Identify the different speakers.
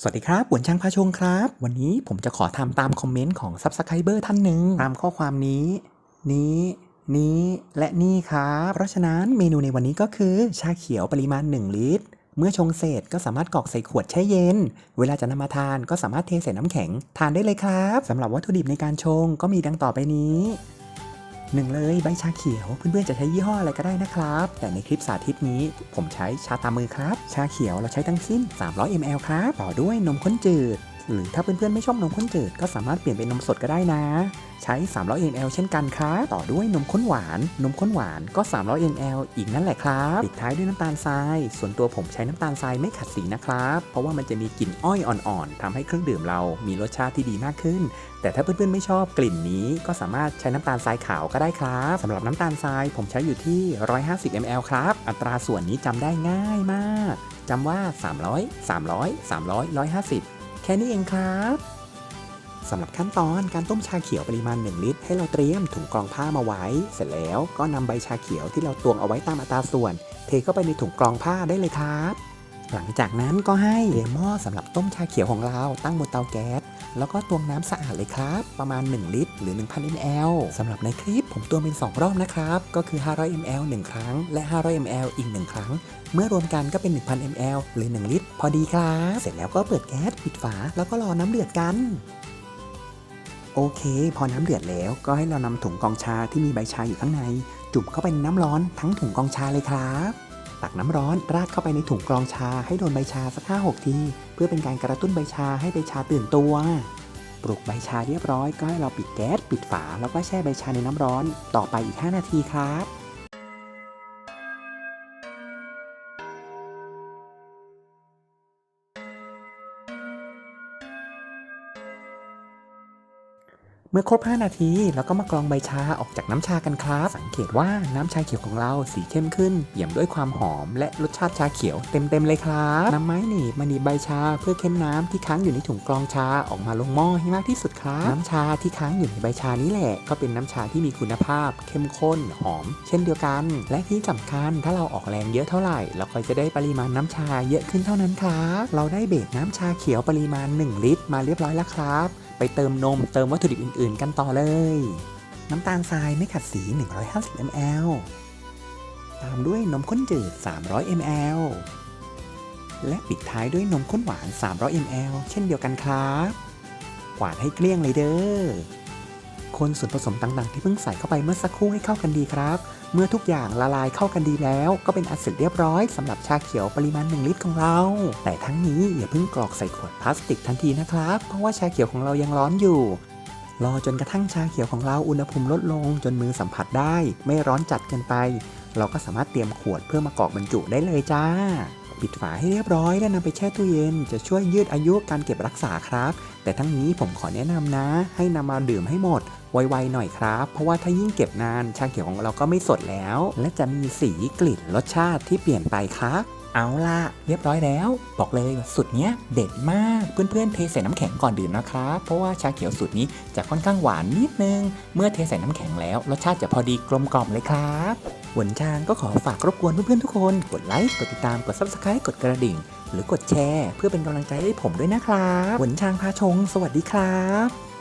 Speaker 1: สวัสดีครับหวนช่างพาชงครับ วันนี้ผมจะขอทำตามคอมเมนต์ของซับสไครเบอร์ท่านหนึ่งตามข้อความนี้ นี้ นี้และนี่ครับเพราะฉะนั้นเมนูในวันนี้ก็คือ ชาเขียวปริมาณ 1 ลิตร เมื่อชงเสร็จก็สามารถกรอกใส่ขวดแช่เย็น เวลาจะนำมาทานก็สามารถเทใส่น้ำแข็งทานได้เลยครับสำหรับวัตถุดิบในการชงก็มีดังต่อไปนี้ หนึ่งเลยใบชาเขียวเพื่อนๆจะใช้ยี่ห้ออะไรก็ได้นะครับ แต่ในคลิปสาธิตนี้ผมใช้ชาตามือครับ ชาเขียวเราใช้ทั้งสิ้น 300 ml ครับ ต่อด้วยนมข้นจืด หรือถ้าเพื่อนๆไม่ชอบนมข้นจืดก็สามารถเปลี่ยนเป็นนมสดก็ได้นะ ใช้ 300 ml เช่นกันครับต่อด้วยนมข้นหวาน นมข้นหวานก็ 300 ml อีกนั่นแหละครับปิดท้ายด้วยน้ำตาลทราย ส่วนตัวผมใช้น้ำตาลทรายไม่ขัดสีนะครับ เพราะว่ามันจะมีกลิ่นอ้อยอ่อนๆทำให้เครื่องดื่มเรามีรสชาติที่ดีมากขึ้น แต่ถ้าเพื่อนๆไม่ชอบกลิ่นนี้ก็สามารถใช้น้ำตาลทรายขาวก็ได้ครับสำหรับน้ำตาลทรายผมใช้อยู่ที่ 150 ml ครับ อัตราส่วนนี้จำได้ง่ายมากจำว่า 300 300 300 150 แค่นี้เองครับสำหรับขั้นตอนการต้มชาเขียวปริมาณ 1 ลิตร ให้เราเตรียมถุงกรองผ้ามาไว้ เสร็จแล้วก็นำใบชาเขียวที่เราตวงเอาไว้ตามอัตราส่วน เทเข้าไปในถุงกรองผ้าได้เลยครับ หลังจากนั้นก็ให้เตรียมหม้อสำหรับต้มชาเขียวของเราตั้งบนเตาแก๊สแล้วก็ตวงน้ำสะอาดเลยครับ ประมาณ 1 ลิตร หรือ 1,000 ml สำหรับในคลิปผมตวงเป็น 2 รอบนะครับ ก็คือ 500 ml 1 ครั้ง และ 500 ml อีก 1 ครั้ง เมื่อรวมกันก็เป็น 1,000 ml หรือ 1 ลิตร พอดีครับ เสร็จแล้วก็เปิดแก๊สปิดฝา แล้วก็รอน้ำเดือดกัน โอเค พอน้ำเดือดแล้วก็ให้เรานำถุงกองชาที่มีใบชาอยู่ข้างใน จุ่มเข้าไปในน้ำร้อนทั้งถุงกองชาเลยครับ ตักน้ำร้อนราดเข้าไปในถุงกรองชาให้โดนใบชาสักห้าหกที เพื่อเป็นการกระตุ้นใบชาให้ใบชาตื่นตัว ปลุกใบชาเรียบร้อยก็ให้เราปิดแก๊สปิดฝาแล้วก็แช่ใบชาในน้ำร้อน ต่อไปอีก 5 นาทีครับ เมื่อครบ 5 นาทีเราก็มากรองใบชาออกจากน้ำชากันครับ สังเกตว่าน้ำชาเขียวของเราสีเข้มขึ้นเยี่ยมด้วยความหอม และรสชาติชาเขียวเต็มๆเลยครับนำไม้หนีบมาหนีบใบชาเพื่อเค้นน้ำที่ค้างอยู่ในถุงกรองชาออกมาลงหม้อให้มากที่สุดครับ น้ำชาที่ค้างอยู่ในใบชานี้แหละ ก็เป็นน้ำชาที่มีคุณภาพ เข้มข้นหอม เช่นเดียวกัน และที่สำคัญถ้าเราออกแรงเยอะเท่าไหร่เราก็จะได้ปริมาณน้ำชาเยอะขึ้นเท่านั้นครับเราได้เบรกน้ำชาเขียวปริมาณ 1 ลิตร มาเรียบร้อยแล้วครับ ไปเติมนมเติมวัตถุดิบอื่นๆ กันต่อเลย น้ำตาลทรายไม่ขัดสี 150 ml ตามด้วยนมข้นจืด 300 ml และปิดท้ายด้วยนมข้นหวาน 300 ml เช่นเดียวกันครับ กวาดให้เกลี้ยงเลยเด้อ คนส่วนผสมต่างๆ ที่เพิ่งใส่เข้าไปเมื่อสักครู่ให้เข้ากันดีครับ เมื่อทุกอย่างละลายเข้ากันดีแล้ว ก็เป็นอันเสร็จเรียบร้อยสำหรับชาเขียวปริมาณ 1 ลิตรของเรา แต่ทั้งนี้อย่าเพิ่งกรอกใส่ขวดพลาสติกทันทีนะครับ เพราะว่าชาเขียวของเรายังร้อนอยู่รอจนกระทั่งชาเขียวของเราอุณหภูมิลดลงจนมือสัมผัสได้ ไม่ร้อนจัดเกินไป เราก็สามารถเตรียมขวดเพื่อมากรอกบรรจุได้เลยจ้า ปิดฝาให้เรียบร้อยแล้วนำไปแช่ตู้เย็น จะช่วยยืดอายุการเก็บรักษาครับ แต่ทั้งนี้ผมขอแนะนำนะ ให้นำมาดื่มให้หมดไวๆหน่อยครับ เพราะว่าถ้ายิ่งเก็บนานชาเขียวของเราก็ไม่สดแล้ว และจะมีสีกลิ่นรสชาติที่เปลี่ยนไปครับ เอาล่ะเรียบร้อยแล้ว บอกเลยสูตรเนี้ยเด็ดมากเพื่อนๆเทใส่น้ำแข็งก่อนดื่มนะครับ เพราะว่าชาเขียวสูตรนี้จะค่อนข้างหวานนิดนึง เมื่อเทใส่น้ำแข็งแล้ว รสชาติจะพอดีกลมกล่อมเลยครับหวนชางก็ขอฝากรบกวนเพื่อนๆทุกคน กดไลค์กดติดตามกด subscribe กดกระดิ่ง หรือกดแชร์ เพื่อเป็นกำลังใจให้ผมด้วยนะครับหวนชางพาชง สวัสดีครับ